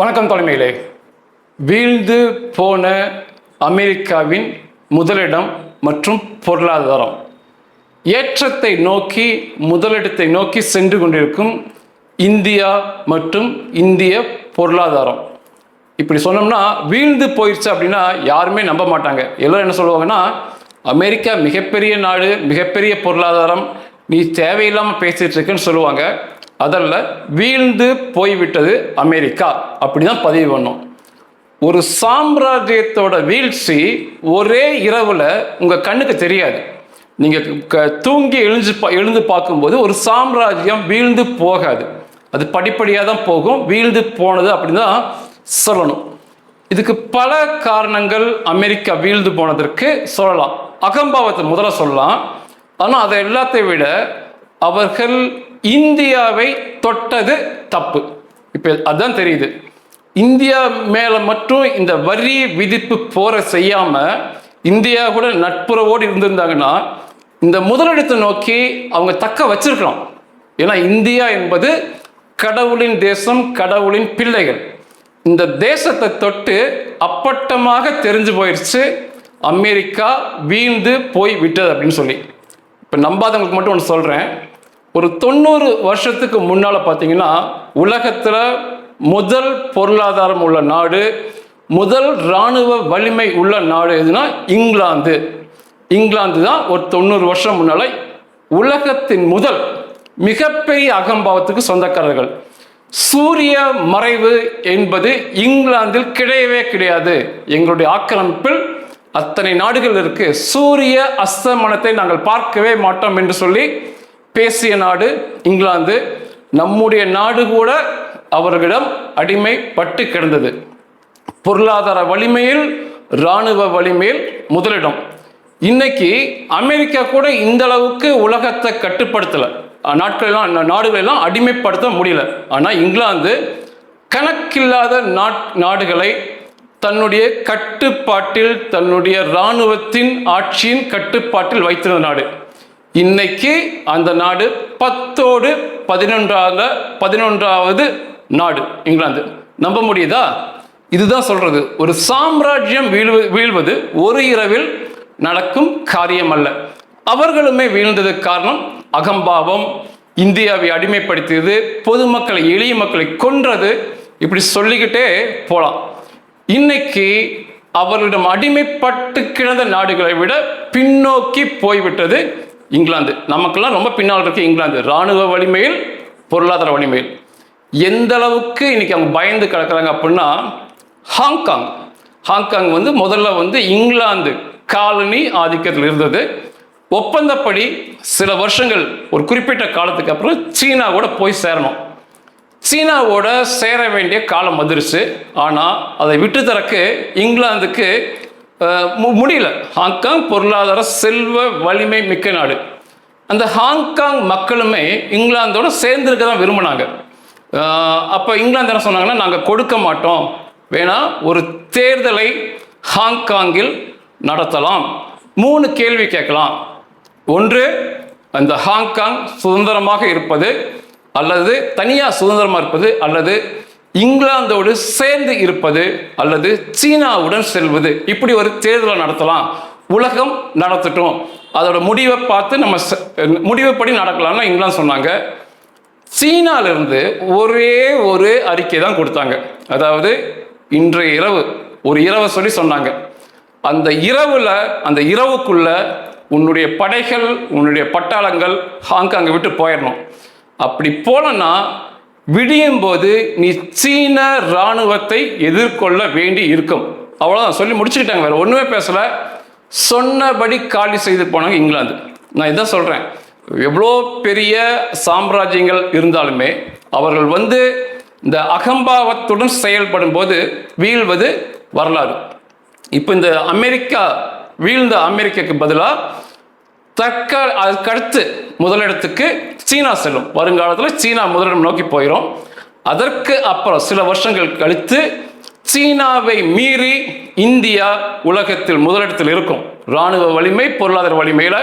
வணக்கம் தலைமையிலே. வீழ்ந்து போன அமெரிக்காவின் முதலிடம் மற்றும் பொருளாதாரம். ஏற்றத்தை நோக்கி முதலிடத்தை நோக்கி சென்று கொண்டிருக்கும் இந்தியா மற்றும் இந்திய பொருளாதாரம். இப்படி சொன்னோம்னா வீழ்ந்து போயிடுச்சு அப்படின்னா யாருமே நம்ப மாட்டாங்க. எல்லோரும் என்ன சொல்லுவாங்கன்னா அமெரிக்கா மிகப்பெரிய நாடு மிகப்பெரிய பொருளாதாரம் நீ தேவையில்லாமல் பேசிகிட்டு இருக்குன்னு சொல்லுவாங்க. அதில் வீழ்ந்து போய்விட்டது அமெரிக்கா. அப்படி தான் பதிவு பண்ணோம். ஒரு சாம்ராஜ்யத்தோட வீழ்ச்சி ஒரே இரவில் உங்கள் கண்ணுக்கு தெரியாது. நீங்கள் க தூங்கி எழுந்து பா எழுந்து பார்க்கும்போது ஒரு சாம்ராஜ்யம் வீழ்ந்து போகாது. அது படிப்படியாக தான் போகும். வீழ்ந்து போனது அப்படின்னு தான் சொல்லணும். இதுக்கு பல காரணங்கள் அமெரிக்கா வீழ்ந்து போனதற்கு சொல்லலாம். அகம்பாவத்தை முதல்ல சொல்லலாம். ஆனால் அதை எல்லாத்தையும் விட அவர்கள் இந்தியாவை தொட்டது தப்பு. இப்போ அதுதான் தெரியுது. இந்தியா மேலே மட்டும் இந்த வரி விதிப்பு போற செய்யாம இந்தியா கூட நட்புறவோடு இருந்திருந்தாங்கன்னா இந்த முதலிடத்தை நோக்கி அவங்க தக்க வச்சிருக்கலாம். ஏன்னா இந்தியா என்பது கடவுளின் தேசம் கடவுளின் பிள்ளைகள். இந்த தேசத்தை தொட்டு அப்பட்டமாக தெரிஞ்சு போயிடுச்சு அமெரிக்கா வீழ்ந்து போய் விட்டது அப்படின்னு சொல்லி. இப்போ நம்பாதவங்களுக்கு மட்டும் ஒன்று சொல்கிறேன் ஒரு தொண்ணூறு வருஷத்துக்கு முன்னால் பார்த்தீங்கன்னா உலகத்தில் முதல் பொருளாதாரம் உள்ள நாடு முதல் இராணுவ வலிமை உள்ள நாடு எதுனா இங்கிலாந்து. இங்கிலாந்து தான் ஒரு தொண்ணூறு வருஷம் முன்னால் உலகத்தின் முதல் மிகப்பெரிய அகம்பாவத்துக்கு சொந்தக்காரர்கள். சூரிய மறைவு என்பது இங்கிலாந்தில் கிடையவே கிடையாது. எங்களுடைய ஆக்கிரமிப்பில் அத்தனை நாடுகள் இருக்கு. சூரிய அஸ்தமனத்தை நாங்கள் பார்க்கவே மாட்டோம் என்று சொல்லி பேசிய நாடு இங்கிலாந்து. நம்முடைய நாடு கூட அவர்களிடம் அடிமைப்பட்டு கிடந்தது. பொருளாதார வலிமையில் இராணுவ வலிமையில் முதலிடம். இன்னைக்கு அமெரிக்கா கூட இந்த அளவுக்கு உலகத்தை கட்டுப்படுத்தலை. நாட்களெல்லாம் நாடுகளெல்லாம் அடிமைப்படுத்த முடியல. ஆனால் இங்கிலாந்து கணக்கில்லாத நாட் நாடுகளை தன்னுடைய கட்டுப்பாட்டில் தன்னுடைய இராணுவத்தின் ஆட்சியின் கட்டுப்பாட்டில் வைத்திருந்த நாடு. இன்னைக்கு அந்த நாடு பத்தோடு பதினொன்றாவது பதினொன்றாவது நாடு இங்கிலாந்து. நம்ப முடியுதா? இதுதான் சொல்றது. ஒரு சாம்ராஜ்யம் வீழ்வு வீழ்வது ஒரு இரவில் நடக்கும் காரியம் அல்ல அவர்களுமே வீழ்ந்ததுக்கு காரணம் அகம்பாவம். இந்தியாவை அடிமைப்படுத்தியது பொதுமக்களை எளிய மக்களை கொன்றது. இப்படி சொல்லிக்கிட்டே போகலாம் இன்னைக்கு அவர்களிடம் அடிமைப்பட்டு கிடந்த நாடுகளை விட பின்னோக்கி போய்விட்டது இங்கிலாந்து. நமக்கெல்லாம் ரொம்ப பின்னால் இருக்கு இங்கிலாந்து. இராணுவ வலிமையில் பொருளாதார வலிமையில். எந்த அளவுக்கு இன்னைக்கு அவங்க பயந்து கிடக்கிறாங்க அப்படின்னா ஹாங்காங். ஹாங்காங் வந்து முதல்ல வந்து இங்கிலாந்து காலனி ஆதிக்கத்தில் இருந்தது. ஒப்பந்தப்படி சில வருஷங்கள் ஒரு குறிப்பிட்ட காலத்துக்கு அப்புறம் சீனாவோட போய் சேரணும். சீனாவோட சேர வேண்டிய காலம் வந்துருச்சு. ஆனால் அதை விட்டு தரக்கு இங்கிலாந்துக்கு முடியல. ஹாங்காங் பொருளாதார செல்வ வலிமை மிக்க நாடு. அந்த ஹாங்காங் மக்களுமே இங்கிலாந்தோட சேர்ந்துருக்க தான் விரும்பினாங்க. அப்போ இங்கிலாந்து என்ன சொன்னாங்கன்னா நாங்கள் கொடுக்க மாட்டோம். வேணால் ஒரு தேர்தலை ஹாங்காங்கில் நடத்தலாம். மூணு கேள்வி கேட்கலாம். ஒன்று அந்த ஹாங்காங் சுதந்திரமாக இருப்பது அல்லது தனியாக சுதந்திரமாக இருப்பது அல்லது இங்கிலாந்தோடு சேர்ந்து இருப்பது அல்லது சீனாவுடன் செல்வது. இப்படி ஒரு தேர்தலை நடத்தலாம். உலகம் நடத்தட்டும். அதோட முடிவை பார்த்து நம்ம முடிவுப்படி நடக்கலாம்னு இங்கிலாந்து சொன்னாங்க. சீனாவிலிருந்து ஒரே ஒரு அறிக்கை தான் கொடுத்தாங்க. அதாவது இன்றைய இரவு ஒரு இரவை சொல்லி சொன்னாங்க. அந்த இரவில் அந்த இரவுக்குள்ள உன்னுடைய படைகள் உன்னுடைய பட்டாளங்கள் ஹாங்காங்கை விட்டு போயிடணும். அப்படி போலன்னா விடியும் போது நீ சீன இராணுவத்தை எதிர்கொள்ள வேண்டி இருக்கும். அவ்வளோதான் சொல்லி முடிச்சுக்கிட்டாங்க வேறு ஒன்றுமே பேசலை. சொன்னபடி காலி செய்து போனாங்க இங்கிலாந்து. நான் இதான் சொல்கிறேன் எவ்வளோ பெரிய சாம்ராஜ்யங்கள் இருந்தாலுமே அவர்கள் வந்து இந்த அகம்பாவத்துடன் செயல்படும் போது வீழ்வது வரலாறு. இப்போ இந்த அமெரிக்கா வீழ்ந்த அமெரிக்காக்கு பதிலாக தக்க அதுக்கடுத்து முதலிடத்துக்கு சீனா செல்லும். வருங்காலத்தில் சீனா முதலிடம் நோக்கி போயிடும் அதற்கு அப்புறம் சில வருஷங்கள் கழித்து சீனாவை மீறி இந்தியா உலகத்தில் முதலிடத்தில் இருக்கும். இராணுவ வலிமை பொருளாதார வலிமையில்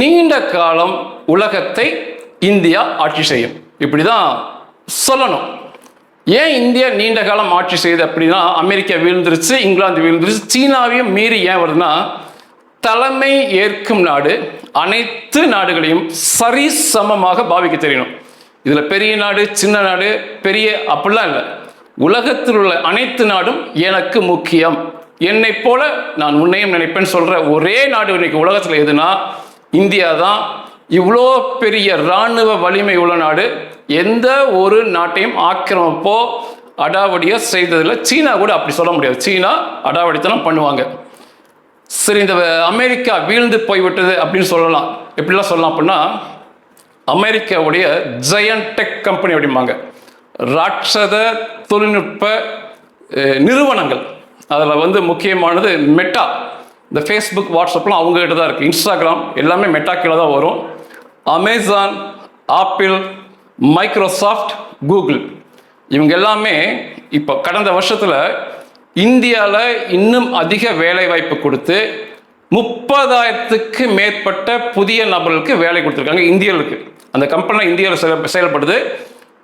நீண்ட காலம் உலகத்தை இந்தியா ஆட்சி செய்யும். இப்படிதான் சொல்லணும். ஏன் இந்தியா நீண்ட காலம் ஆட்சி செய்யுது அப்படின்னா அமெரிக்கா வீழ்ந்துருச்சு இங்கிலாந்து வீழ்ந்துருச்சு சீனாவையும் மீறி ஏன் வருதுன்னா தலைமை ஏற்கும் நாடு அனைத்து நாடுகளையும் சரிசமமாக பாவிக்க தெரியணும். இதில் பெரிய நாடு சின்ன நாடு பெரிய அப்படிலாம் இல்லை. உலகத்தில் உள்ள அனைத்து நாடும் எனக்கு முக்கியம். என்னை போல நான் உன்னையும் நினைப்பேன்னு சொல்கிற ஒரே நாடு இன்னைக்கு உலகத்தில் எதுனா இந்தியா தான். இவ்வளோ பெரிய இராணுவ வலிமை உள்ள நாடு. எந்த ஒரு நாட்டையும் ஆக்கிரமிப்போ அடாவடியோ செய்ததில்லை. சீனா கூட அப்படி சொல்ல முடியாது. சீனா அடாவடித்தனம் பண்ணுவாங்க. சரி இந்த அமெரிக்கா வீழ்ந்து போய்விட்டது அப்படின்னு சொல்லலாம். எப்படிலாம் சொல்லலாம் அப்படின்னா அமெரிக்காவுடைய ஜெயன் டெக் கம்பெனி அப்படிம்பாங்க. ராட்சத தொழில்நுட்ப நிறுவனங்கள். அதில் வந்து முக்கியமானது மெட்டா இந்த ஃபேஸ்புக் வாட்ஸ்அப்லாம் அவங்க கிட்ட தான் இருக்குது இன்ஸ்டாகிராம் எல்லாமே மெட்டா கீழே தான் வரும். அமேசான் ஆப்பிள் மைக்ரோசாஃப்ட் கூகுள் இவங்க எல்லாமே இப்போ கடந்த வருஷத்தில் இந்தியாவில் இன்னும் அதிக வேலைவாய்ப்பு கொடுத்து முப்பதாயிரத்துக்கு மேற்பட்ட புதிய நபர்களுக்கு வேலை கொடுத்துருக்காங்க இந்தியர்களுக்கு. அந்த கம்பெனி இந்தியாவில் செயல் செயல்படுது.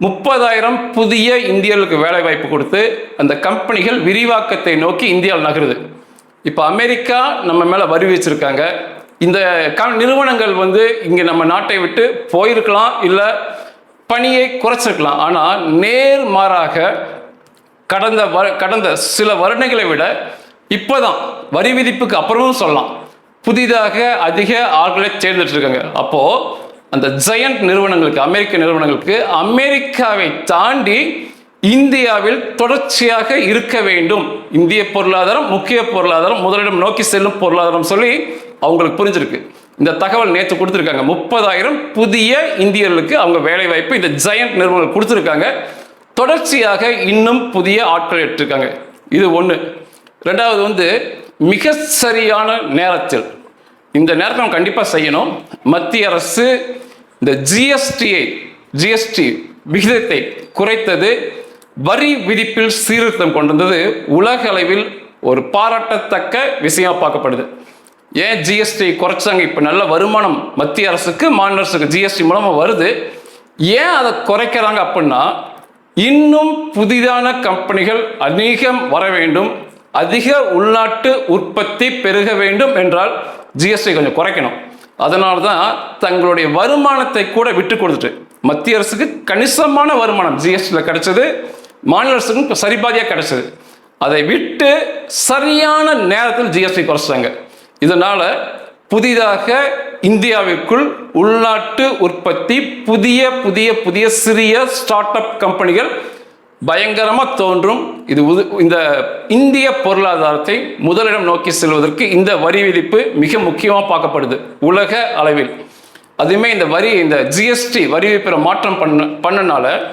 முப்பதாயிரம் புதிய இந்தியர்களுக்கு வேலை வாய்ப்பு கொடுத்து அந்த கம்பெனிகள் விரிவாக்கத்தை நோக்கி இந்தியாவில் நகருது. இப்போ அமெரிக்கா நம்ம மேலே வரி வச்சிருக்காங்க இந்த க நிறுவனங்கள் வந்து இங்கே நம்ம நாட்டை விட்டு போயிருக்கலாம் இல்லை பணியை குறைச்சிருக்கலாம். ஆனால் நேர் மாறாக கடந்த வர கடந்த சில வருடங்களை விட இப்போதான் வரி விதிப்புக்கு அப்புறமும் சொல்லலாம். புதிதாக அதிக ஆட்களை சேர்ந்துட்டு இருக்காங்க அப்போ அந்த ஜெயண்ட் நிறுவனங்களுக்கு அமெரிக்க நிறுவனங்களுக்கு அமெரிக்காவை தாண்டி இந்தியாவில் தொடர்ச்சியாக இருக்க வேண்டும். இந்திய பொருளாதாரம் முக்கிய பொருளாதாரம் முதலிடம் நோக்கி செல்லும் பொருளாதாரம் சொல்லி அவங்களுக்கு புரிஞ்சிருக்கு. இந்த தகவல் நேற்று கொடுத்துருக்காங்க. முப்பதாயிரம் புதிய இந்தியர்களுக்கு அவங்க வேலை வாய்ப்பு இந்த ஜெயண்ட் நிறுவனங்கள் கொடுத்துருக்காங்க. தொடர்ச்சியாக இன்னும் புதிய ஆட்கள் எடுத்திருக்காங்க. இது ஒன்று ரெண்டாவது வந்து மிக சரியான நேரத்தில். இந்த நேரத்தை நம்ம கண்டிப்பாக செய்யணும். மத்திய அரசு இந்த ஜிஎஸ்டியை ஜிஎஸ்டி விகிதத்தை குறைத்தது வரி விதிப்பில் சீர்திருத்தம் கொண்டு வந்தது உலக அளவில் ஒரு பாராட்டத்தக்க விஷயமாக பார்க்கப்படுது. ஏன் ஜிஎஸ்டி குறைச்சாங்க? இப்போ நல்ல வருமானம் மத்திய அரசுக்கு மாநில அரசுக்கு ஜிஎஸ்டி மூலமாக வருது. ஏன் அதை குறைக்கிறாங்க அப்படின்னா இன்னும் புதிதான கம்பெனிகள் அதிகம் வர வேண்டும். அதிக உள்நாட்டு உற்பத்தி பெருக வேண்டும் என்றால் ஜிஎஸ்டி கொஞ்சம் குறைக்கணும். அதனால தான் தங்களுடைய வருமானத்தை கூட விட்டு கொடுத்துட்டு மத்திய அரசுக்கு கணிசமான வருமானம் ஜிஎஸ்டியில் கிடைச்சது மாநில அரசுக்கும் சரிபாதியாக கிடைச்சது. அதை விட்டு சரியான நேரத்தில் ஜிஎஸ்டி குறைச்சாங்க இதனால் புதிதாக இந்தியாவிற்குள் உள்நாட்டு உற்பத்தி புதிய புதிய புதிய சிறிய ஸ்டார்ட் அப் கம்பெனிகள் பயங்கரமாக தோன்றும். இது உது- இந்த இந்திய பொருளாதாரத்தை முதலிடம் நோக்கி செல்வதற்கு இந்த வரி விதிப்பு மிக முக்கியமாக பார்க்கப்படுது. உலக அளவில். அதுவுமே இந்த வரி இந்த ஜிஎஸ்டி வரி விதிப்பில் மாற்றம் பண்ண பண்ணனால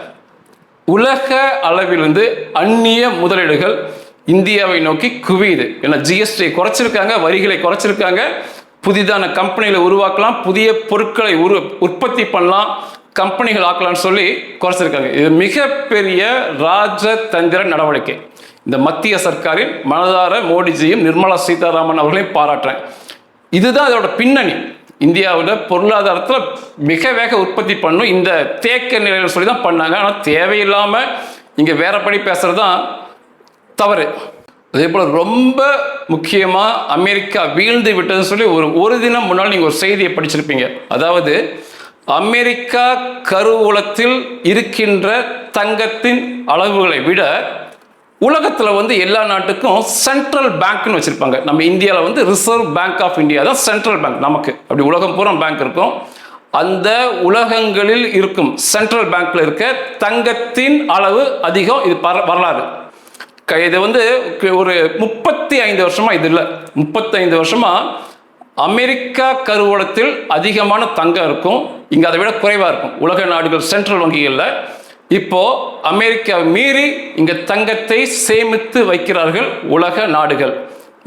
உலக அளவிலிருந்து அந்நிய முதலீடுகள் இந்தியாவை நோக்கி குவியுது. ஏன்னா ஜிஎஸ்டி குறைச்சிருக்காங்க வரிகளை குறைச்சிருக்காங்க. புதிதான கம்பெனிகளை உருவாக்கலாம் புதிய பொருட்களை உரு உற்பத்தி பண்ணலாம் கம்பெனிகள் ஆக்கலாம்னு சொல்லி குறைச்சிருக்காங்க. இது மிகப்பெரிய ராஜதந்திர நடவடிக்கை. இந்த மத்திய சர்க்காரின் மனதார மோடிஜியும் நிர்மலா சீதாராமன் அவர்களையும் பாராட்டுறேன். இதுதான் அதோட பின்னணி. இந்தியாவோட பொருளாதாரத்தில் மிக வேக உற்பத்தி பண்ணும் இந்த தேக்க நிலையில் சொல்லி தான் பண்ணாங்க. ஆனால் தேவையில்லாமல் இங்கே வேறபடி பேசுறது தான் தவறு. அதே போல் ரொம்ப முக்கியமாக அமெரிக்கா வீழ்ந்து விட்டதுன்னு சொல்லி ஒரு ஒரு தினம் முன்னால் நீங்கள் ஒரு செய்தியை படிச்சிருப்பீங்க. அதாவது அமெரிக்கா கருவூலத்தில் இருக்கின்ற தங்கத்தின் அளவுகளை விட உலகத்தில் வந்து எல்லா நாட்டுக்கும் சென்ட்ரல் பேங்க்னு வச்சுருப்பாங்க. நம்ம இந்தியாவில் வந்து ரிசர்வ் பேங்க் ஆஃப் இந்தியா தான் சென்ட்ரல் பேங்க் நமக்கு. அப்படி உலகம் பூரா பேங்க் இருக்கும். அந்த உலகங்களில் இருக்கும் சென்ட்ரல் பேங்க்ல இருக்க தங்கத்தின் அளவு அதிகம் இது பர- வரலாறு. இது வந்து ஒரு முப்பத்தி ஐந்து வருஷமா இது இல்லை. முப்பத்தைந்து வருஷமா அமெரிக்கா கருவூலத்தில் அதிகமான தங்கம் இருக்கும். இங்கே அதை விட குறைவாக இருக்கும். உலக நாடுகள் சென்ட்ரல் வங்கிகளில். இப்போ அமெரிக்கா மீறி இங்க தங்கத்தை சேமித்து வைக்கிறார்கள் உலக நாடுகள்.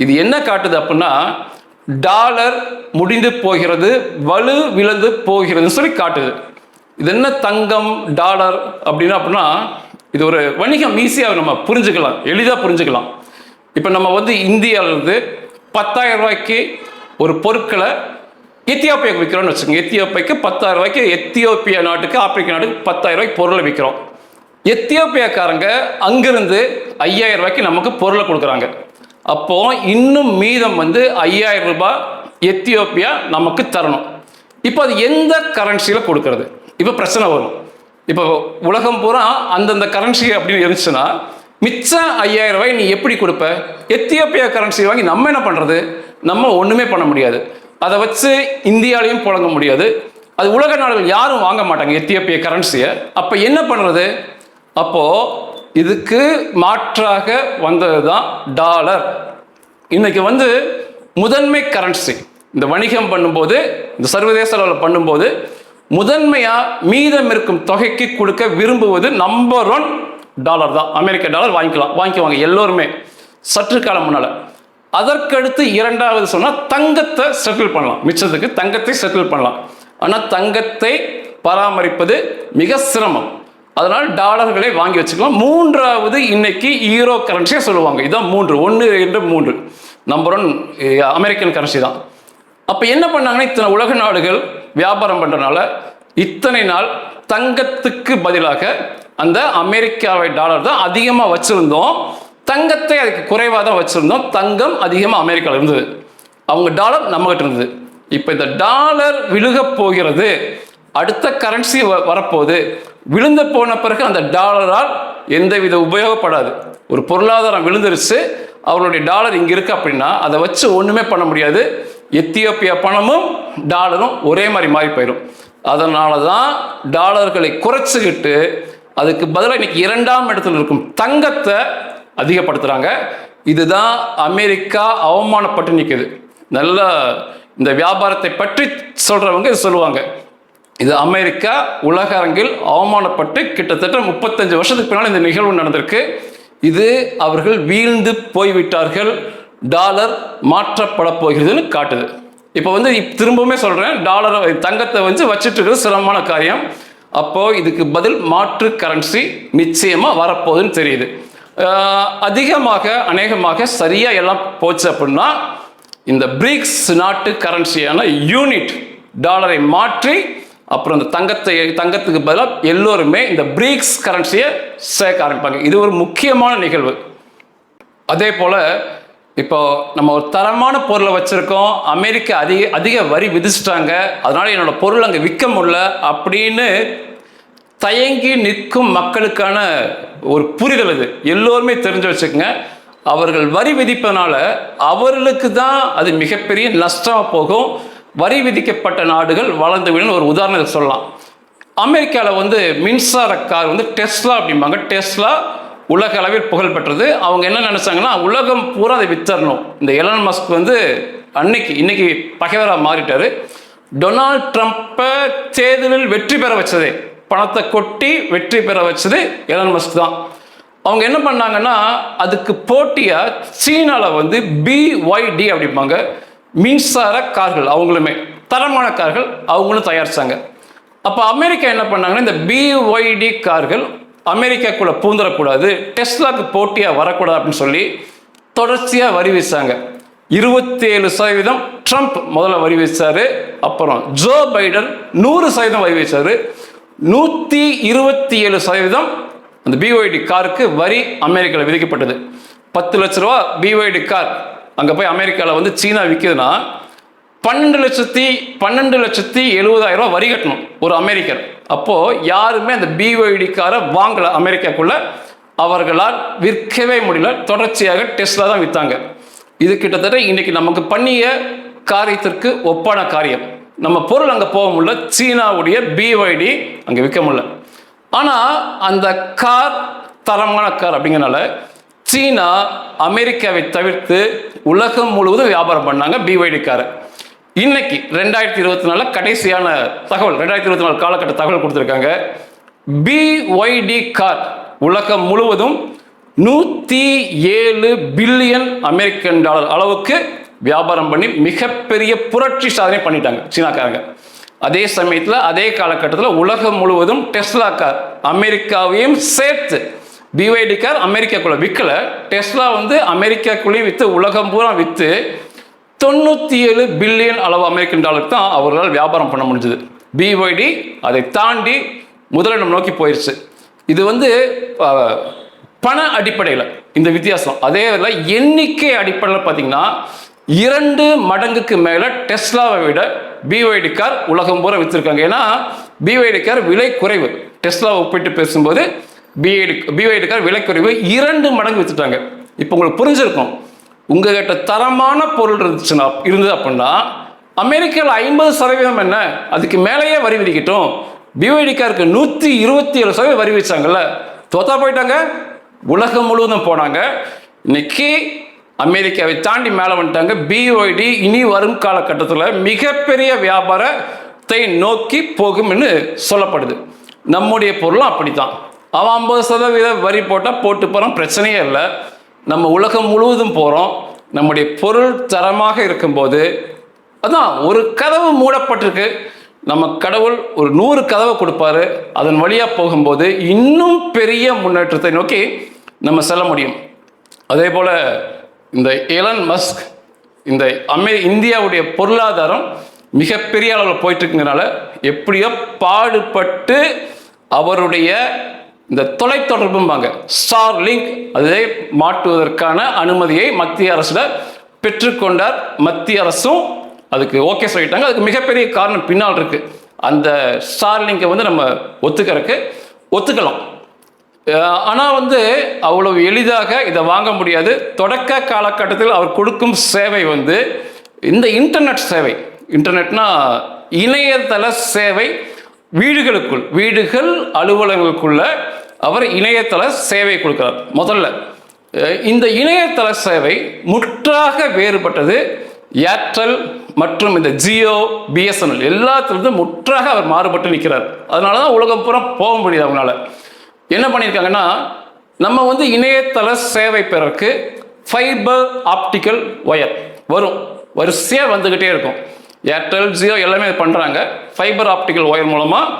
இது என்ன காட்டுது அப்படின்னா டாலர் முடிந்து போகிறது வலு விழுந்து போகிறதுன்னு சொல்லி காட்டுது. இது என்ன தங்கம் டாலர் அப்படின்னா அப்படின்னா இது ஒரு வணிகம் ஈஸியாக நம்ம புரிஞ்சுக்கலாம் எளிதாக புரிஞ்சுக்கலாம். இப்போ நம்ம வந்து இந்தியாவிலிருந்து பத்தாயிரம் ரூபாய்க்கு ஒரு பொருட்களை எத்தியோப்பியாவுக்கு விற்கிறோம்னு வச்சுக்கோங்க. எத்தியோப்பியாவுக்கு பத்தாயிரம் ரூபாய்க்கு எத்தியோப்பியா நாட்டுக்கு ஆப்பிரிக்கா நாட்டுக்கு பத்தாயிரம் ரூபாய்க்கு பொருளை விற்கிறோம் எத்தியோப்பியாக்காரங்க அங்கிருந்து ஐயாயிரம் ரூபாய்க்கு நமக்கு பொருளை கொடுக்குறாங்க. அப்போ இன்னும் மீதம் வந்து ஐயாயிரம் ரூபாய் எத்தியோப்பியா நமக்கு தரணும். இப்போ அது எந்த கரன்சியில் கொடுக்கறது? இப்போ பிரச்சனை வரும். இப்போ உலகம் பூரா அந்தந்த கரன்சி அப்படின்னு இருந்துச்சுன்னா மிச்சம் ஐயாயிரம் ரூபாய் நீ எப்படி கொடுப்ப? எத்தியோப்பியா கரன்சி வாங்கி நம்ம என்ன பண்ணுறது நம்ம ஒன்றுமே பண்ண முடியாது. அதை வச்சு இந்தியாலையும் புழங்க முடியாது. அது உலக நாடுகள் யாரும் வாங்க மாட்டாங்க எத்தியோப்பிய கரன்சியை அப்போ என்ன பண்ணுறது அப்போது இதுக்கு மாற்றாக வந்தது தான் டாலர் இன்றைக்கி வந்து முதன்மை கரன்சி இந்த வணிகம் பண்ணும்போது இந்த சர்வதேச அளவில் பண்ணும்போது முதன்மையாக மீதம் இருக்கும் தொகைக்கு கொடுக்க விரும்புவது நம்பர் ஒன் டாலர் தான். அமெரிக்க டாலர் வாங்கிக்கலாம். வாங்கிக்குவாங்க எல்லோருமே. சற்று காலம் முன்னால். அதற்கடுத்து இரண்டாவது சொன்னால் தங்கத்தை செட்டில் பண்ணலாம். மிச்சத்துக்கு தங்கத்தை செட்டில் பண்ணலாம். ஆனால் தங்கத்தை பராமரிப்பது மிக சிரமம். அதனால் டாலர்களை வாங்கி வச்சுக்கலாம். மூன்றாவது இன்னைக்கு ஈரோ கரன்சியாக சொல்லுவாங்க. இதான் மூன்று. ஒன்று ரெண்டு மூன்று. நம்பர் ஒன் அமெரிக்கன் கரன்சி தான். அப்போ என்ன பண்ணாங்கன்னா இத்தனை உலக நாடுகள் வியாபாரம் பண்ணுறனால இத்தனை நாள் தங்கத்துக்கு பதிலாக அந்த அமெரிக்காவை டாலர் தான் அதிகமாக வச்சுருந்தோம். தங்கத்தை அதுக்கு குறைவாக தான் வச்சுருந்தோம். தங்கம் அதிகமாக அமெரிக்காவில் இருந்தது. அவங்க டாலர் நம்மகிட்ட இருந்தது. இப்போ இந்த டாலர் விழுகப் போகிறது அடுத்த கரன்சி வரப்போகுது. விழுந்து போன பிறகு அந்த டாலரால் எந்தவித உபயோகப்படாது. ஒரு பொருளாதாரம் விழுந்துருச்சு. அவருடைய டாலர் இங்கே இருக்கு அப்படின்னா அதை வச்சு ஒன்றுமே பண்ண முடியாது. எத்தியோப்பியா பணமும் டாலரும் ஒரே மாதிரி மாறி போயிடும் அதனால தான் டாலர்களை குறைச்சிக்கிட்டு அதுக்கு பதிலாக இன்னைக்கு இரண்டாம் இடத்துல இருக்கும் தங்கத்தை அதிகப்படுத்துகிறாங்க இதுதான் அமெரிக்கா அவமானப்பட்டு நிற்குது நல்ல இந்த வியாபாரத்தை பற்றி சொல்கிறவங்க இது சொல்லுவாங்க. இது அமெரிக்கா உலக அரங்கில் அவமானப்பட்டு கிட்டத்தட்ட முப்பத்தஞ்சு வருஷத்துக்கு பின்னால் இந்த நிகழ்வு நடந்திருக்கு. இது அவர்கள் வீழ்ந்து போய்விட்டார்கள். டாலர் மாற்றப்பட போகிறதுன்னு காட்டுது. இப்போ வந்து திரும்பவுமே சொல்கிறேன் டாலரை தங்கத்தை வந்து வச்சுட்டு இருக்கிறது சிரமமான காரியம். அப்போது இதுக்கு பதில் மாற்று கரன்சி நிச்சயமாக வரப்போகுதுன்னு தெரியுது. அதிகமாக அநேகமாக சரியாக எல்லாம் போச்சு அப்படின்னா இந்த பிரிக்ஸ் நாட்டு கரன்சியான யூனிட் டாலரை மாற்றி அப்புறம் இந்த தங்கத்தை தங்கத்துக்கு பதிலாக எல்லோருமே இந்த பிரிக்ஸ் கரன்சியை சேர்க்க ஆரம்பிப்பாங்க. இது ஒரு முக்கியமான நிகழ்வு. அதே போல் இப்போ நம்ம ஒரு தரமான பொருளை வச்சுருக்கோம். அமெரிக்கா அதிக அதிக வரி விதிச்சிட்டாங்க. அதனால் என்னோட பொருள் அங்கே விற்க முடியல அப்படின்னு தயங்கி நிற்கும் மக்களுக்கான ஒரு புரிதல் இது. எல்லோருமே தெரிஞ்சு வச்சுக்கோங்க. அவர்கள் வரி விதிப்பதனால அவர்களுக்கு தான் அது மிகப்பெரிய நஷ்டமாக போகும். வரி விதிக்கப்பட்ட நாடுகள் வளர்ந்து விடும் ஒரு உதாரணத்தை சொல்லலாம். அமெரிக்காவில் வந்து மின்சார கார் வந்து டெஸ்லா அப்படிம்பாங்க. டெஸ்லா உலக அளவில் புகழ் பெற்றது. அவங்க என்ன நினைச்சாங்கன்னா உலகம் பூரா அதை வித்தரணும். இந்த எலன் மஸ்க் வந்து அன்னைக்கு இன்னைக்கு பகைவராக மாறிட்டாரு. டொனால்ட் ட்ரம்ப்பை தேர்தலில் வெற்றி பெற வச்சது. பணத்தை கொட்டி வெற்றி பெற வச்சது எலன் மஸ்க் தான். அவங்க என்ன பண்ணாங்கன்னா அதுக்கு போட்டியாக சீனாவில் வந்து பிஒய்டி அப்படிம்பாங்க. மின்சார கார்கள் அவங்களுமே. தரமான கார்கள் அவங்களும் தயாரிச்சாங்க. அப்போ அமெரிக்கா என்ன பண்ணாங்கன்னா இந்த பிஒய்டி கார்கள் அமெரிக்காக்குள்ளே பூந்துடக்கூடாது டெஸ்லாக்கு போட்டியாக வரக்கூடாது அப்படின்னு சொல்லி தொடர்ச்சியாக வரி வீசாங்க. இருபத்தேழு சதவீதம் ட்ரம்ப் முதல்ல வரி வீசாரு அப்புறம் ஜோ பைடன் நூறு சதவீதம் வரி வீசாரு. நூற்றி இருபத்தி ஏழு சதவீதம் அந்த பிஒய்டி காருக்கு வரி அமெரிக்காவில் விதிக்கப்பட்டது. பத்து லட்ச ரூபா பிஒய்டி கார் அங்கே போய் அமெரிக்காவில் வந்து சீனா விற்கிதுன்னா பன்னெண்டு லட்சத்தி பன்னெண்டு லட்சத்தி எழுபதாயிரம் ரூபா வரி கட்டணும் ஒரு அமெரிக்கர். அப்போது யாருமே அந்த பிஒய்டி காரை வாங்கலை அமெரிக்காக்குள்ள. அவர்களால் விற்கவே முடியல. தொடர்ச்சியாக டெஸ்லா தான் விற்றாங்க இது கிட்டத்தட்ட இன்னைக்கு நமக்கு பண்ணிய காரியத்திற்கு ஒப்பான காரியம். நம்ம பொருள் அங்கே போக முடியல. சீனாவுடைய பிஒய்டி அங்கே விற்க முடியல. ஆனால் அந்த கார் தரமான கார் அப்படிங்கிறனால சீனா அமெரிக்காவை தவிர்த்து உலகம் முழுவதும் வியாபாரம் பண்ணாங்க பிஒய்டி காரை. இன்னைக்கு ரெண்டாயிரத்தி இருபத்தி நாலு கடைசியான தகவல் ரெண்டாயிரத்தி இருபத்தி நாலு காலகட்ட தகவல் கொடுத்துருக்காங்க. பிஒய்டி கார் உலகம் முழுவதும் நூற்றி ஏழு பில்லியன் அமெரிக்கன் டாலர் அளவுக்கு வியாபாரம் பண்ணி மிகப்பெரிய புரட்சி சாதனை பண்ணிட்டாங்க சீனாக்காரங்க. அதே சமயத்தில் அதே காலகட்டத்தில் உலகம் முழுவதும் டெஸ்லா கார் அமெரிக்காவையும் சேர்த்து பிஒய்டி கார் அமெரிக்காக்குள்ளே விற்கல டெஸ்லா வந்து அமெரிக்காக்குள்ளேயும் விற்று உலகம் பூரா விற்று தொண்ணூற்றி ஏழு பில்லியன் அளவு அமெரிக்கன் டாலருக்கு தான் அவர்களால் வியாபாரம் பண்ண முடிஞ்சது. பிஒய்டி அதை தாண்டி முதலிடம் நோக்கி போயிடுச்சு இது வந்து பண அடிப்படையில் இந்த வித்தியாசம். அதே எண்ணிக்கை அடிப்படையில் பார்த்தீங்கன்னா இரண்டு மடங்குக்கு மேலே டெஸ்லாவை விட பிஒய்டி கார் உலகம் பூரா விற்றுருக்காங்க ஏன்னா பிஒய்டி கார் விலை குறைவு. டெஸ்லா ஒப்பிட்டு பேசும்போது பிஐடி பிஒய்டி கார் விலை குறைவு இரண்டு மடங்கு விற்றுட்டாங்க இப்போ உங்களுக்கு புரிஞ்சிருக்கும். உங்ககிட்ட தரமான பொருள் இருந்துச்சுன்னா இருந்தது அப்படின்னா அமெரிக்காவில் ஐம்பது சதவீதம் என்ன? அதுக்கு மேலேயே வரி விதிக்கட்டும். பிஓடிக்காருக்கு நூற்றி இருபத்தி ஏழு சதவீதம் வரி வச்சாங்கல்ல தோத்தா போயிட்டாங்க. உலகம் முழுவதும் போனாங்க. இன்னைக்கு அமெரிக்காவை தாண்டி மேலே வந்துட்டாங்க. பிஓடி இனி வரும் காலகட்டத்தில் மிகப்பெரிய வியாபாரத்தை நோக்கி போகும்னு சொல்லப்படுது. நம்முடைய பொருளும் அப்படித்தான். அவன் ஐம்பது சதவீத வரி போட்டால் போட்டு போகிறான் பிரச்சனையே இல்லை. நம்ம உலகம் முழுவதும் போகிறோம் நம்முடைய பொருள் தரமாக இருக்கும்போது அதான் ஒரு கதவு மூடப்பட்டிருக்கு. நம்ம கடவுள் ஒரு நூறு கதவை கொடுப்பாரு. அதன் வழியாக போகும்போது இன்னும் பெரிய முன்னேற்றத்தை நோக்கி நம்ம செல்ல முடியும். அதே போல் இந்த எலன் மஸ்க் இந்த அமெ இந்தியாவுடைய பொருளாதாரம் மிகப்பெரிய அளவில் போயிட்டு இருக்குங்கிறனால எப்படியோ பாடுபட்டு அவருடைய இந்த தொலைத்தொடர்பும்பாங்க. ஸ்டார் லிங்க் அதை மாட்டுவதற்கான அனுமதியை மத்திய அரசில் பெற்றுக்கொண்டார். மத்திய அரசும் அதுக்கு ஓகே சொல்லிட்டாங்க. அதுக்கு மிகப்பெரிய காரணம் பின்னால் இருக்கு. அந்த ஸ்டார் லிங்கை வந்து நம்ம ஒத்துக்கிறதுக்கு ஒத்துக்கலாம். ஆனால் வந்து அவ்வளவு எளிதாக இதை வாங்க முடியாது. தொடக்க காலகட்டத்தில் அவர் கொடுக்கும் சேவை வந்து இந்த இன்டர்நெட் சேவை. இன்டர்நெட்னா இணையதள சேவை வீடுகளுக்குள் வீடுகள் அலுவலகங்களுக்குள்ள அவர் இணையதள சேவை கொடுக்கிறார். முதல்ல இந்த இணையதள சேவை முற்றாக வேறுபட்டது ஏர்டெல் மற்றும் இந்த ஜியோ பிஎஸ்என்எல் எல்லாத்திலிருந்து முற்றாக அவர் மாறுபட்டு நிற்கிறார். அதனால தான் உலகம் பூரா போக முடியுது அவங்களால. என்ன பண்ணியிருக்காங்கன்னா நம்ம வந்து இணையதள சேவை பெறக்கு ஃபைபர் ஆப்டிக்கல் ஒயர் வரும். வரிசையாக வந்துக்கிட்டே இருக்கும். ஏர்டெல் ஜியோ எல்லாமே பண்ணுறாங்க ஃபைபர் ஆப்டிக்கல் ஒயர் மூலமாக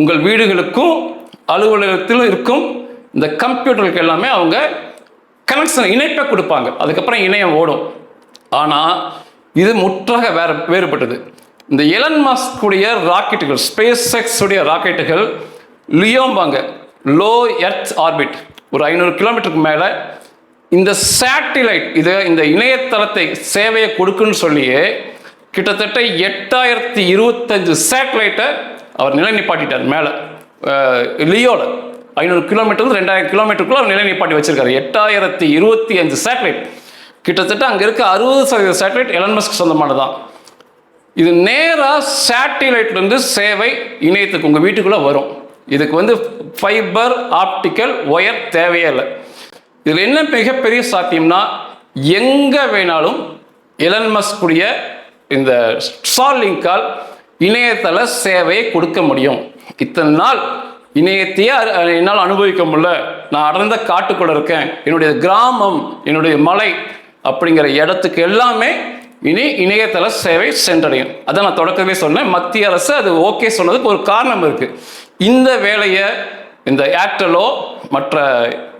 உங்கள் வீடுகளுக்கும் அலுவலகத்திலும் இருக்கும் இந்த கம்ப்யூட்டருக்கு எல்லாமே அவங்க கனெக்ஷன் இணைப்பை கொடுப்பாங்க. அதுக்கப்புறம் இணையம் ஓடும். ஆனால் இது முற்றாக வேற வேறுபட்டது. இந்த எலன் மாஸ்குடைய ராக்கெட்டுகள் ஸ்பேஸ் எக்ஸ் உடைய ராக்கெட்டுகள் லியோம்பாங்க. லோ எர்த் ஆர்பிட் ஒரு ஐநூறு கிலோமீட்டருக்கு மேலே இந்த சேட்டிலைட் இது இந்த இணையதளத்தை சேவையை கொடுக்குன்னு சொல்லியே கிட்டத்தட்ட எட்டாயிரத்தி இருபத்தஞ்சு சேட்டலைட்டை அவர் நிலை நிப்பாட்டிட்டார் மேலே. லியோவில் ஐநூறு கிலோமீட்டர் ரெண்டாயிரம் கிலோமீட்டருக்குள்ள நிலை நிப்பாட்டி வச்சிருக்காரு. எட்டாயிரத்தி இருபத்தி அஞ்சு சேட்டலைட் கிட்டத்தட்ட அங்கே இருக்க அறுபது சதவீத சேட்டலைட் எலன்மஸ்க்கு சொந்தமானதான் இது நேராக சேட்டிலைட்லேருந்து சேவை இணையத்துக்கு உங்கள் வீட்டுக்குள்ளே வரும். இதுக்கு வந்து ஃபைபர் ஆப்டிக்கல் ஒயர் தேவையே இல்லை. இதில் என்ன மிகப்பெரிய சாத்தியம்னா எங்கே வேணாலும் எலன் இந்த ஸ்டார்லிங்கால் இணையதள சேவையை கொடுக்க முடியும். இத்தனை நாள் இணையத்தையே என்னால் அனுபவிக்க முடியல. நான் அடர்ந்த காட்டுக்குள்ள இருக்கேன். என்னுடைய கிராமம் என்னுடைய மலை அப்படிங்கிற இடத்துக்கு எல்லாமே இனி இணையதள சேவை சென்றடையும். அதை நான் தொடக்கவே சொன்னேன். மத்திய அரசு அது ஓகே சொன்னதுக்கு ஒரு காரணம் இருக்கு. இந்த வேலையை இந்த ஏர்டெல்லோ மற்ற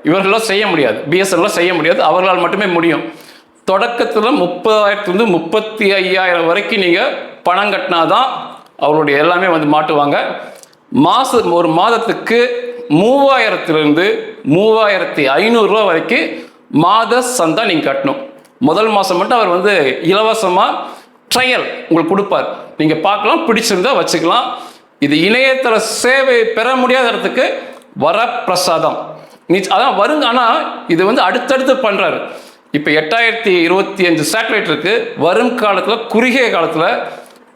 இவர்களோ செய்ய முடியாது. பிஎஸ்என்எல்லோ செய்ய முடியாது. அவர்களால் மட்டுமே முடியும். தொடக்கத்தில் முப்பதாயிரத்துலேருந்து முப்பத்தி ஐயாயிரம் வரைக்கும் நீங்கள் பணம் கட்டினாதான் அவருடைய எல்லாமே வந்து மாட்டுவாங்க. மாதம் ஒரு மாதத்துக்கு மூவாயிரத்திலிருந்து மூவாயிரத்தி ஐநூறுரூவா வரைக்கும் மாத சந்தா நீங்கள் கட்டணும். முதல் மாதம் மட்டும் அவர் வந்து இலவசமாக ட்ரையல் உங்களுக்கு கொடுப்பார். நீங்கள் பார்க்கலாம் பிடிச்சிருந்தா வச்சுக்கலாம். இது இணையதள சேவை பெற முடியாத இடத்துக்கு வரப்பிரசாதம். நீ அதான் வருங்க ஆனால் இது வந்து அடுத்தடுத்து பண்ணுறாரு இப்போ எட்டாயிரத்தி இருபத்தி அஞ்சு சேட்டலைட் இருக்குது வரும் காலத்தில் குறுகிய காலத்தில்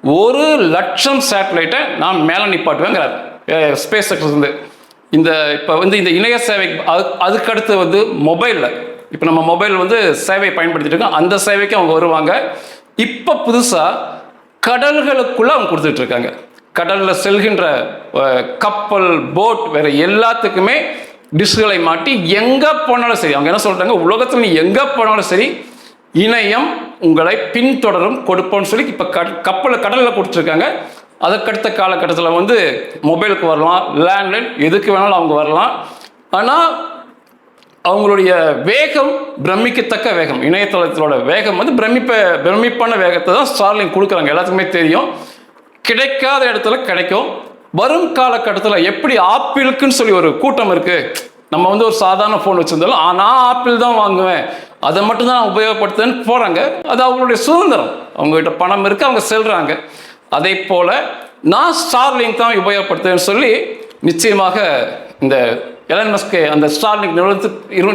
ஒரு லட்சம் சேட்டலைட்டை நான் மேலே நிப்பாட்டுவேங்கிறார். ஸ்பேஸ் இருந்து இந்த இப்போ வந்து இந்த இணைய சேவை அது அதுக்கடுத்து வந்து மொபைலில். இப்போ நம்ம மொபைல் வந்து சேவை பயன்படுத்திட்டு இருக்கோம். அந்த சேவைக்கு அவங்க வருவாங்க. இப்போ புதுசாக கடல்களுக்குள்ள அவங்க கொடுத்துட்ருக்காங்க கடலில் செல்கின்ற கப்பல் போட் வேறு எல்லாத்துக்குமே டிஷ்களை மாட்டி எங்கே போனாலும் சரி அவங்க என்ன சொல்கிறாங்க உலகத்தில் நீ போனாலும் சரி இணையம் உங்களை பின்தொடரும் கொடுப்போம்னு சொல்லி இப்போ கப்பலை கடலில் கொடுத்துருக்காங்க. அதற்கடுத்த காலகட்டத்தில் வந்து மொபைலுக்கு வரலாம் லேண்ட்லைன் எதுக்கு வேணாலும் அவங்க வரலாம். ஆனால் அவங்களுடைய வேகம் பிரமிக்கத்தக்க வேகம். இணையதளத்தோட வேகம் வந்து பிரமிப்ப பிரமிப்பான வேகத்தை தான் ஸ்டார்லிங் கொடுக்குறாங்க. எல்லாத்துக்குமே தெரியும். கிடைக்காத இடத்துல கிடைக்கும். வரும் காலகட்டத்தில் எப்படி ஆப்பிளுக்குன்னு சொல்லி ஒரு கூட்டம் இருக்குது நம்ம வந்து ஒரு சாதாரண ஃபோன் வச்சுருந்தாலும் நான் ஆப்பிள் தான் வாங்குவேன். அதை மட்டும்தான் உபயோகப்படுத்துன்னு போகிறாங்க அது அவங்களுடைய சுதந்திரம். அவங்ககிட்ட பணம் இருக்கு அவங்க செல்கிறாங்க அதே போல் நான் ஸ்டார்லிங்க் தான் உபயோகப்படுத்துவேன்னு சொல்லி நிச்சயமாக இந்த எலன் மஸ்கே அந்த ஸ்டார்லிங்க் நிறுவனத்து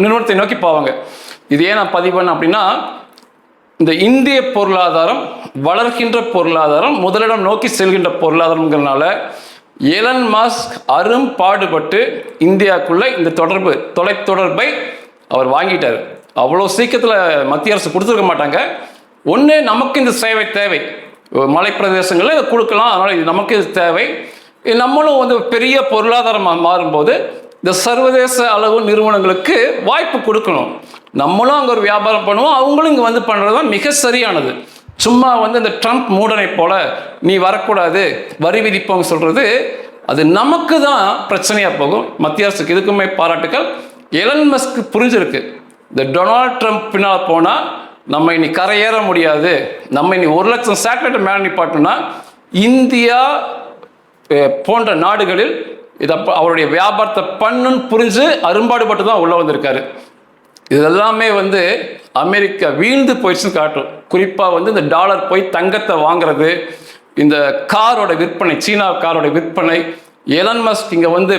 நிறுவனத்தை நோக்கி போவாங்க. இது ஏன் நான் பதிவு பண்ணேன் அப்படின்னா இந்த இந்திய பொருளாதாரம் வளர்கின்ற பொருளாதாரம் முதலிடம் நோக்கி செல்கின்ற பொருளாதாரங்கிறனால எலன் மாஸ்க் அரும் பாடுபட்டு இந்தியாவுக்குள்ளே இந்த தொடர்பு தொலைத்தொடர்பை அவர் வாங்கிட்டார். அவ்வளோ சீக்கிரத்தில் மத்திய அரசு கொடுத்துருக்க மாட்டாங்க. ஒன்று நமக்கு இந்த சேவை தேவை. மலை பிரதேசங்களில் கொடுக்கலாம். அதனால் இது நமக்கு இது தேவை. இது நம்மளும் வந்து பெரிய பொருளாதாரமாக மாறும்போது இந்த சர்வதேச அளவு நிறுவனங்களுக்கு வாய்ப்பு கொடுக்கணும். நம்மளும் அங்கே ஒரு வியாபாரம் பண்ணுவோம். அவங்களும் இங்கே வந்து பண்ணுறது தான் மிக சரியானது. சும்மா வந்து இந்த ட்ரம்ப் மூடனை போல நீ வரக்கூடாது வரி விதிப்போங்க சொல்கிறது அது நமக்கு தான் பிரச்சனையாக போகும். மத்திய அரசுக்கு இதுக்குமே பாராட்டுக்கள். எலன் மஸ்க் புரிஞ்சிருக்கு. இந்த டொனால்ட் ட்ரம்ப் பின்னால் போனால் நம்ம இனி கரையேற முடியாது. நம்ம இனி ஒரு லட்சம் சேட்டலைட் மேலே நிப்பாட்டோம்னா இந்தியா போன்ற நாடுகளில் இதை அவருடைய வியாபாரத்தை பண்ணுன்னு புரிஞ்சு அரும்பாடுபட்டு தான் உள்ளே வந்திருக்காரு. இதெல்லாமே வந்து அமெரிக்கா வீழ்ந்து போயிடுச்சுன்னு காட்டும். குறிப்பாக வந்து இந்த டாலர் போய் தங்கத்தை வாங்குறது இந்த காரோட விற்பனை சீனா காரோட விற்பனை எலன் மஸ்க் இங்கே வந்து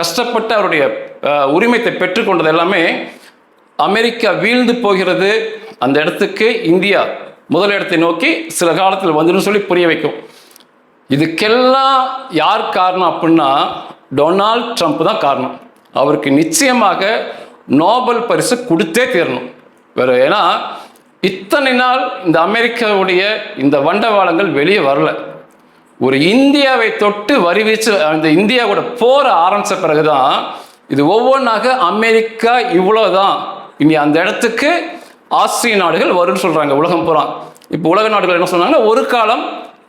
கஷ்டப்பட்டு அவருடைய உரிமைத்தை உரிமத்தை பெற்றுக்கொண்டது எல்லாமே அமெரிக்கா வீழ்ந்து போகிறது அந்த இடத்துக்கு இந்தியா முதலிடத்தை நோக்கி சில காலத்தில் வந்துடும் சொல்லி புரிய வைக்கும். இதுக்கெல்லாம் யார் காரணம் அப்படின்னா டொனால்ட் ட்ரம்ப் தான் காரணம். அவருக்கு நிச்சயமாக நோபல் பரிசு கொடுத்தே தீரணும். வேற ஏன்னா இத்தனை நாள் இந்த அமெரிக்காவுடைய இந்த வண்டவாளங்கள் வெளியே வரல. ஒரு இந்தியாவை தொட்டு வரி வீச்சு அந்த இந்தியாவோட போற ஆரம்பித்த பிறகுதான் இது ஒவ்வொன்றாக அமெரிக்கா இவ்வளோதான் இனி அந்த இடத்துக்கு ஆசிய நாடுகள் வரும்னு சொல்கிறாங்க உலகம் பூரா. இப்போ உலக நாடுகள் என்ன சொன்னாங்கன்னா ஒரு காலம்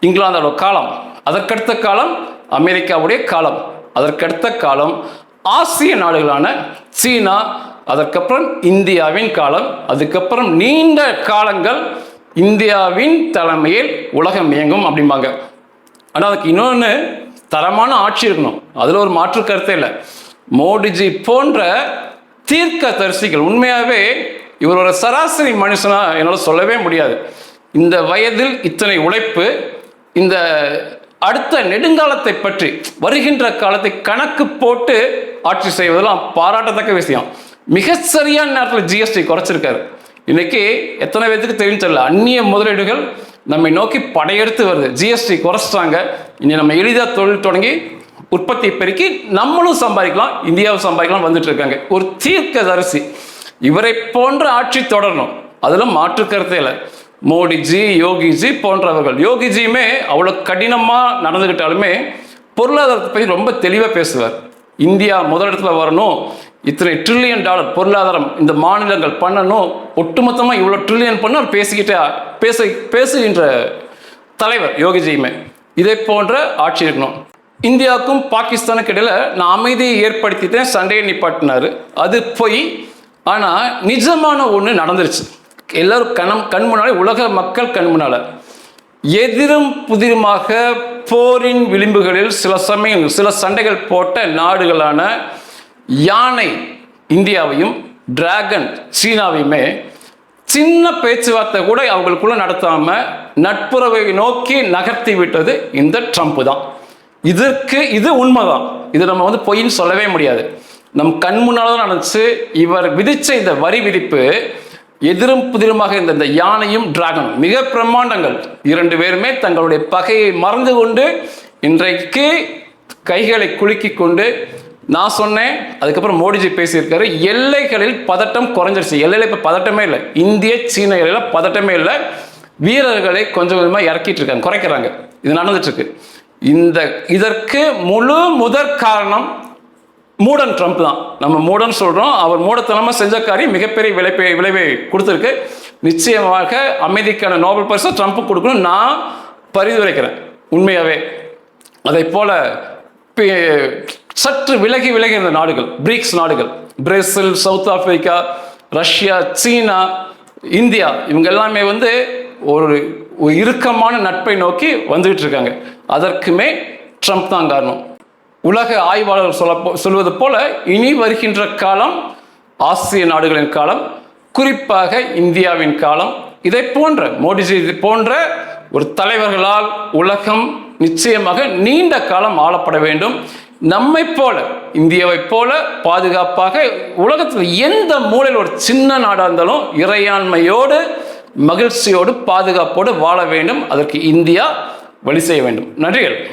இங்கிலாந்தோட காலம் அதற்கடுத்த காலம் அமெரிக்காவுடைய காலம் அதற்கடுத்த காலம் ஆசிய நாடுகளான சீனா அதற்கப்புறம் இந்தியாவின் காலம் அதுக்கப்புறம் நீண்ட காலங்கள் இந்தியாவின் தலைமையில் உலகம் இயங்கும் அப்படிம்பாங்க. ஆனால் அதுக்கு இன்னொன்று தரமான ஆட்சி இருக்கணும். அதில் ஒரு மாற்று கருத்தே இல்லை. மோடிஜி போன்ற தீர்க்க தரிசிகள். உண்மையாகவே இவர் ஒரு சராசரி மனுஷனா என்னால் சொல்லவே முடியாது. இந்த வயதில் இத்தனை உழைப்பு இந்த அடுத்த நெடுங்காலத்தை பற்றி வருகின்ற காலத்தை கணக்கு போட்டு ஆட்சி செய்வதெல்லாம் பாராட்டத்தக்க விஷயம். மிக சரியான நேரத்தில் ஜிஎஸ்டி குறைச்சிருக்காரு. இன்னைக்கு எத்தனை பேத்துக்கு தெரியும் தெரியல. அந்நிய முதலீடுகள் நம்மை நோக்கி படையெடுத்து வருது. ஜிஎஸ்டி குறைச்சிட்டாங்க. இனி நம்ம எளிதாக தொழில் தொடங்கி உற்பத்தி பெருக்கி நம்மளும் சம்பாதிக்கலாம் இந்தியாவும் சம்பாதிக்கலாம் வந்துட்டு இருக்காங்க. ஒரு தீர்க்கதரிசி இவரை போன்ற ஆட்சி தொடரணும். அதில் மாற்று கருத்தே இல்லை. மோடிஜி யோகிஜி போன்றவர்கள். யோகிஜியுமே அவ்வளோ கடினமாக நடந்துக்கிட்டாலுமே பொருளாதாரத்தை பற்றி ரொம்ப தெளிவாக பேசுவார். இந்தியா முதலிடத்துல வரணும். இத்தனை ட்ரில்லியன் டாலர் பொருளாதாரம் இந்த மாநிலங்கள் பண்ணணும். ஒட்டுமொத்தமாக இவ்வளோ ட்ரில்லியன் பண்ண அவர் பேசிக்கிட்டே பேச பேசுகின்ற தலைவர் யோகிஜியுமே. இதை போன்ற ஆட்சி இருக்கணும். இந்தியாவுக்கும் பாகிஸ்தானுக்கு இடையில் நான் அமைதியை ஏற்படுத்திட்டேன் சண்டையை நிப்பாட்டினாரு. அது போய். ஆனால் நிஜமான ஒன்று நடந்துருச்சு. எல்லோரும் கணம் கண் முன்னாலே உலக மக்கள் கண் முன்னால். எதிரும் புதிருமாக போரின் விளிம்புகளில் சில சமயம் சில சண்டைகள் போட்ட நாடுகளான யானை இந்தியாவையும் டிராகன் சீனாவையுமே சின்ன பேச்சுவார்த்தை கூட அவங்களுக்குள்ள நடத்தாமல் நட்புறவை நோக்கி நகர்த்தி விட்டது இந்த ட்ரம்ப் தான். இதற்கு இது உண்மைதான். இது நம்ம வந்து பொய்ன்னு சொல்லவே முடியாது. நம் கண் முன்னால்தான் தான் இவர் விதித்த இந்த வரி விதிப்பு எதிரும் புதிருமாக இருந்த இந்த யானையும் டிராகனும் மிக பிரம்மாண்டங்கள். இரண்டு பேருமே தங்களுடைய பகையை மறந்து கொண்டு இன்றைக்கு கைகளை குலுக்கி கொண்டு நான் சொன்னேன் அதுக்கப்புறம் மோடிஜி பேசியிருக்காரு எல்லைகளில் பதட்டம் குறைஞ்சிருச்சு. எல்லையில் இப்போ பதட்டமே இல்லை. இந்திய சீன எல்லையில் பதட்டமே இல்லை. வீரர்களை கொஞ்சம் கொஞ்சமாக இறக்கிட்டு இருக்காங்க. குறைக்கிறாங்க. இது நடந்துட்டு இருக்கு. இந்த இதற்கு முழு முதற் காரணம் மூடன் ட்ரம்ப் தான். நம்ம மூடன் சொல்கிறோம் அவர் மூடத்தனமாக செஞ்ச காரியம் மிகப்பெரிய விளைப்பை விளைவை கொடுத்துருக்கு. நிச்சயமாக அமைதிக்கான நோபல் பரிசு ட்ரம்ப் கொடுக்கணும் நான் பரிந்துரைக்கிறேன் உண்மையாகவே அதை போல சற்று விலகி விலகி இருந்த நாடுகள் பிரிக்ஸ் நாடுகள் Brazil south Africa Russia China India இவங்க எல்லாமே வந்து ஒரு ஒரு இறுக்கமான நட்பை நோக்கி வந்துகிட்டு இருக்காங்க. அதற்குமே ட்ரம்ப் தான் காரணம். உலக ஆய்வாளர் சொல்ல சொல்வது போல இனி வருகின்ற காலம் ஆசிய நாடுகளின் காலம் குறிப்பாக இந்தியாவின் காலம். இதை போன்ற மோடிஜி இது போன்ற ஒரு தலைவர்களால் உலகம் நிச்சயமாக நீண்ட காலம் ஆளப்பட வேண்டும். நம்மை போல இந்தியாவைப் போல பாதுகாப்பாக உலகத்தில் எந்த மூலையில் ஒரு சின்ன நாடாக இருந்தாலும் இறையாண்மையோடு மகிழ்ச்சியோடு பாதுகாப்போடு வாழ வேண்டும். அதற்கு இந்தியா வழி செய்ய வேண்டும். நன்றிகள்.